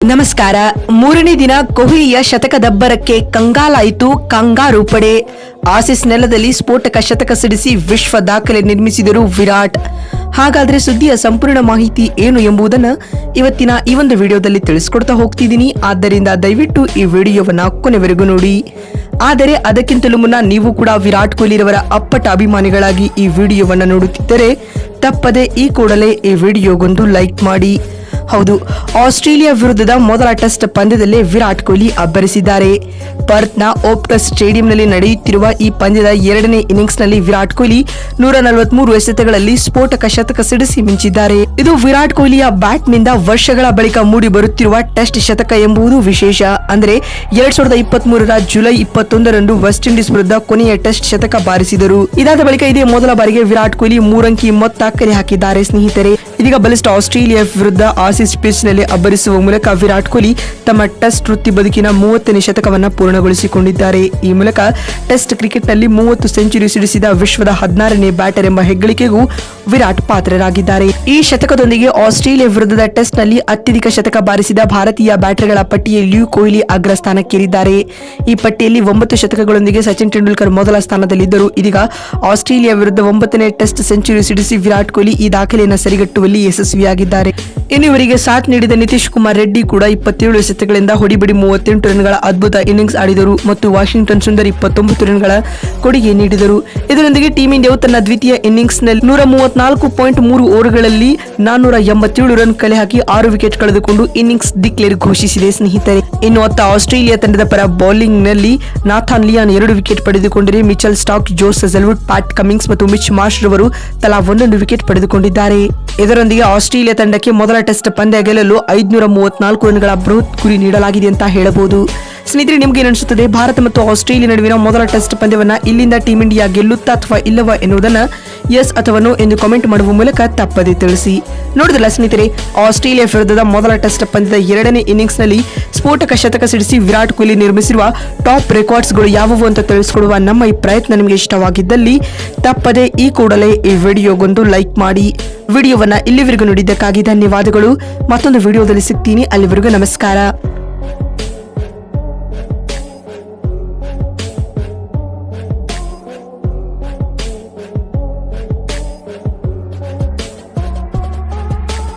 ನಮಸ್ಕಾರ. ಮೂರನೇ ದಿನ ಕೊಹ್ಲಿಯ ಶತಕದಬ್ಬರಕ್ಕೆ ಕಂಗಾಲಾಯಿತು ಕಂಗಾರು ಪಡೆ. ಆಸಿಸ್ ನೆಲದಲ್ಲಿ ಸ್ಫೋಟಕ ಶತಕ ಸಿಡಿಸಿ ವಿಶ್ವ ದಾಖಲೆ ನಿರ್ಮಿಸಿದರು ವಿರಾಟ್. ಹಾಗಾದ್ರೆ ಸುದ್ದಿಯ ಸಂಪೂರ್ಣ ಮಾಹಿತಿ ಏನು ಎಂಬುದನ್ನ ಇವತ್ತಿನ ಈ ಒಂದು ವಿಡಿಯೋದಲ್ಲಿ ತಿಳಿಸ್ಕೊಡ್ತಾ ಹೋಗ್ತಿದ್ದೀನಿ. ಆದ್ದರಿಂದ ದಯವಿಟ್ಟು ಈ ವಿಡಿಯೋವನ್ನ ಕೊನೆವರೆಗೂ ನೋಡಿ. ಆದರೆ ಅದಕ್ಕಿಂತಲೂ ಮುನ್ನ ನೀವು ಕೂಡ ವಿರಾಟ್ ಕೊಹ್ಲಿರವರ ಅಪ್ಪಟ ಅಭಿಮಾನಿಗಳಾಗಿ ಈ ವಿಡಿಯೋವನ್ನ ನೋಡುತ್ತಿದ್ದರೆ ತಪ್ಪದೆ ಈ ಕೂಡಲೇ ಈ ವಿಡಿಯೋಗೊಂದು ಲೈಕ್ ಮಾಡಿ. ಹೌದು, ಆಸ್ಟ್ರೇಲಿಯಾ ವಿರುದ್ಧದ ಮೊದಲ ಟೆಸ್ಟ್ ಪಂದ್ಯದಲ್ಲಿ ವಿರಾಟ್ ಕೊಹ್ಲಿ ಅಬ್ಬರಿಸಿದ್ದಾರೆ. ಪರ್ತ್ನ ಓಪ್ಟಸ್ ಸ್ಟೇಡಿಯಂನಲ್ಲಿ ನಡೆಯುತ್ತಿರುವ ಈ ಪಂದ್ಯದ ಎರಡನೇ ಇನ್ನಿಂಗ್ಸ್ನಲ್ಲಿ ವಿರಾಟ್ ಕೊಹ್ಲಿ ನೂರ ನಲವತ್ಮೂರು ಎಸೆತಗಳಲ್ಲಿ ಸ್ಫೋಟಕ ಶತಕ ಸಿಡಿಸಿ ಮಿಂಚಿದ್ದಾರೆ. ಇದು ವಿರಾಟ್ ಕೊಹ್ಲಿಯ ಬ್ಯಾಟ್ನಿಂದ ವರ್ಷಗಳ ಬಳಿಕ ಮೂಡಿ ಬರುತ್ತಿರುವ ಟೆಸ್ಟ್ ಶತಕ ಎಂಬುದು ವಿಶೇಷ. ಅಂದರೆ ಎರಡ್ ಸಾವಿರದ ಇಪ್ಪತ್ತ್ ಮೂರರ ಜುಲೈ ಇಪ್ಪತ್ತೊಂದರಂದು ವೆಸ್ಟ್ ಇಂಡೀಸ್ ವಿರುದ್ಧ ಕೊನೆಯ ಟೆಸ್ಟ್ ಶತಕ ಬಾರಿಸಿದರು. ಇದಾದ ಬಳಿಕ ಇದೇ ಮೊದಲ ಬಾರಿಗೆ ವಿರಾಟ್ ಕೊಹ್ಲಿ ಮೂರಂಕಿ ಮೊತ್ತ ಕರೆ ಹಾಕಿದ್ದಾರೆ ಸ್ನೇಹಿತರೆ. ಇದೀಗ ಬಲಿಷ್ಠ ಆಸ್ಟ್ರೇಲಿಯಾ ವಿರುದ್ಧ ಆಸಿಸ್ ಪಿಚ್ನಲ್ಲಿ ಅಬ್ಬರಿಸುವ ಮೂಲಕ ವಿರಾಟ್ ಕೊಹ್ಲಿ ತಮ್ಮ ಟೆಸ್ಟ್ ವೃತ್ತಿ ಬದುಕಿನ ಮೂವತ್ತನೇ ಶತಕವನ್ನು ಪೂರ್ಣಗೊಳಿಸಿಕೊಂಡಿದ್ದಾರೆ. ಈ ಮೂಲಕ ಟೆಸ್ಟ್ ಕ್ರಿಕೆಟ್ನಲ್ಲಿ ಮೂವತ್ತು ಸೆಂಚುರಿ ಸಿಡಿಸಿದ ವಿಶ್ವದ ಹದಿನಾರನೇ ಬ್ಯಾಟರ್ ಎಂಬ ಹೆಗ್ಗಳಿಕೆಗೂ ವಿರಾಟ್ ಪಾತ್ರರಾಗಿದ್ದಾರೆ. ಈ ಶತಕದೊಂದಿಗೆ ಆಸ್ಟ್ರೇಲಿಯಾ ವಿರುದ್ಧದ ಟೆಸ್ಟ್ನಲ್ಲಿ ಅತ್ಯಧಿಕ ಶತಕ ಬಾರಿಸಿದ ಭಾರತೀಯ ಬ್ಯಾಟರ್ಗಳ ಪಟ್ಟಿಯಲ್ಲಿಯೂ ಕೊಹ್ಲಿ ಅಗ್ರ ಸ್ಥಾನಕ್ಕೇರಿದ್ದಾರೆ. ಈ ಪಟ್ಟಿಯಲ್ಲಿ ಒಂಬತ್ತು ಶತಕಗಳೊಂದಿಗೆ ಸಚಿನ್ ತೆಂಡೂಲ್ಕರ್ ಮೊದಲ ಸ್ಥಾನದಲ್ಲಿದ್ದರು. ಇದೀಗ ಆಸ್ಟ್ರೇಲಿಯಾ ವಿರುದ್ಧ ಒಂಬತ್ತನೇ ಟೆಸ್ಟ್ ಸೆಂಚುರಿ ಸಿಡಿಸಿ ವಿರಾಟ್ ಕೊಹ್ಲಿ ಈ ದಾಖಲೆಯನ್ನು ಸರಿಗಟ್ಟುವಲ್ಲಿ ಯಶಸ್ವಿಯಾಗಿದ್ದಾರೆ ಇನ್ನು ಇವರಿಗೆ ಸಾಥ್ ನೀಡಿದ ನಿತೀಶ್ ಕುಮಾರ್ ರೆಡ್ಡಿ ಕೂಡ ಇಪ್ಪತ್ತೇಳು ಎಸೆತಗಳಿಂದ ಹೊಡಿಬಡಿ ಮೂವತ್ತೆಂಟು ರನ್ಗಳ ಅದ್ಭುತ ಇನ್ನಿಂಗ್ಸ್ ಆಡಿದರು ಮತ್ತು ವಾಷಿಂಗ್ಟನ್ ಸುಂದರ್ ಇಪ್ಪತ್ತೊಂಬತ್ತು ರನ್ಗಳ ಕೊಡುಗೆ ನೀಡಿದರು. ಇದರೊಂದಿಗೆ ಟೀಂ ಇಂಡಿಯಾವು ತನ್ನ ದ್ವಿತೀಯ ಇನ್ನಿಂಗ್ಸ್ನಲ್ಲಿ ನೂರ ಮೂವತ್ನಾಲ್ಕು ಪಾಯಿಂಟ್ ಮೂರು ಓವರ್ಗಳಲ್ಲಿ ನಾನ್ನೂರ ಎಂಬತ್ತೇಳು ರನ್ ಕಲೆ ಹಾಕಿ ಆರು ವಿಕೆಟ್ ಕಳೆದುಕೊಂಡು ಇನ್ನಿಂಗ್ಸ್ ಡಿಕ್ಲೇರ್ ಘೋಷಿಸಿದೆ ಸ್ನೇಹಿತರೆ. ಇನ್ನು ಅತ್ತ ಆಸ್ಟ್ರೇಲಿಯಾ ತಂಡದ ಪರ ಬೌಲಿಂಗ್ನಲ್ಲಿ ನಾಥಾನ್ ಲಿಯಾನ್ ಎರಡು ವಿಕೆಟ್ ಪಡೆದುಕೊಂಡರೆ Mitchell Starc, Josh Hazlewood Pat Cummins ಮತ್ತು ಮಿಚ್ ಮಾರ್ಷ್ ರವರು ತಲಾ ಒಂದೊಂದು ವಿಕೆಟ್ ಪಡೆದುಕೊಂಡಿದ್ದಾರೆ. ಇದರೊಂದಿಗೆ ಆಸ್ಟ್ರೇಲಿಯಾ ತಂಡಕ್ಕೆ ಮೊದಲ ಟೆಸ್ಟ್ ಪಂದ್ಯ ಗೆಲ್ಲಲು ಐದುನೂರ ಮೂವತ್ನಾಲ್ಕು ರನ್ಗಳ ಬೃಹತ್ ಗುರಿ ನೀಡಲಾಗಿದೆ ಅಂತ ಹೇಳಬಹುದು. ಸ್ನೇಹಿತರೆ, ನಿಮ್ಗೆ ಅನಿಸುತ್ತದೆ? ಭಾರತ ಮತ್ತು ಆಸ್ಟ್ರೇಲಿಯಾ ನಡುವಿನ ಮೊದಲ ಟೆಸ್ಟ್ ಪಂದ್ಯವನ್ನ ಇಲ್ಲಿಂದ ಟೀಂ ಇಂಡಿಯಾ ಗೆಲ್ಲುತ್ತಾ ಅಥವಾ ಇಲ್ಲವಾ ಎನ್ನುವುದನ್ನ ಎಸ್ ಅಥವಾ ನೋ ಎಂದು ಕಾಮೆಂಟ್ ಮಾಡುವ ಮೂಲಕ ತಪ್ಪದೆ ತಿಳಿಸಿ. ನೋಡಿದಲ್ಲ ಸ್ನೇಹಿತರೆ, ಆಸ್ಟ್ರೇಲಿಯಾ ವಿರುದ್ಧದ ಮೊದಲ ಟೆಸ್ಟ್ ಪಂದ್ಯದ ಎರಡನೇ ಇನ್ನಿಂಗ್ಸ್ನಲ್ಲಿ ಸ್ಫೋಟಕ ಶತಕ ಸಿಡಿಸಿ ವಿರಾಟ್ ಕೊಹ್ಲಿ ನಿರ್ಮಿಸಿರುವ ಟಾಪ್ ರೆಕಾರ್ಡ್ಸ್ಗಳು ಯಾವುವು ಅಂತ ತಿಳಿಸಿಕೊಡುವ ನಮ್ಮ ಈ ಪ್ರಯತ್ನ ನಿಮಗೆ ಇಷ್ಟವಾಗಿದ್ದಲ್ಲಿ ತಪ್ಪದೆ ಈ ಕೂಡಲೇ ಈ ವಿಡಿಯೋಗೊಂದು ಲೈಕ್ ಮಾಡಿ. ವಿಡಿಯೋವನ್ನು ಇಲ್ಲಿವರೆಗೂ ನೋಡಿದ್ದಕ್ಕಾಗಿ ಧನ್ಯವಾದಗಳು. ಮತ್ತೊಂದು ವಿಡಿಯೋದಲ್ಲಿ ಸಿಗ್ತೀನಿ. ಅಲ್ಲಿವರೆಗೂ ನಮಸ್ಕಾರ.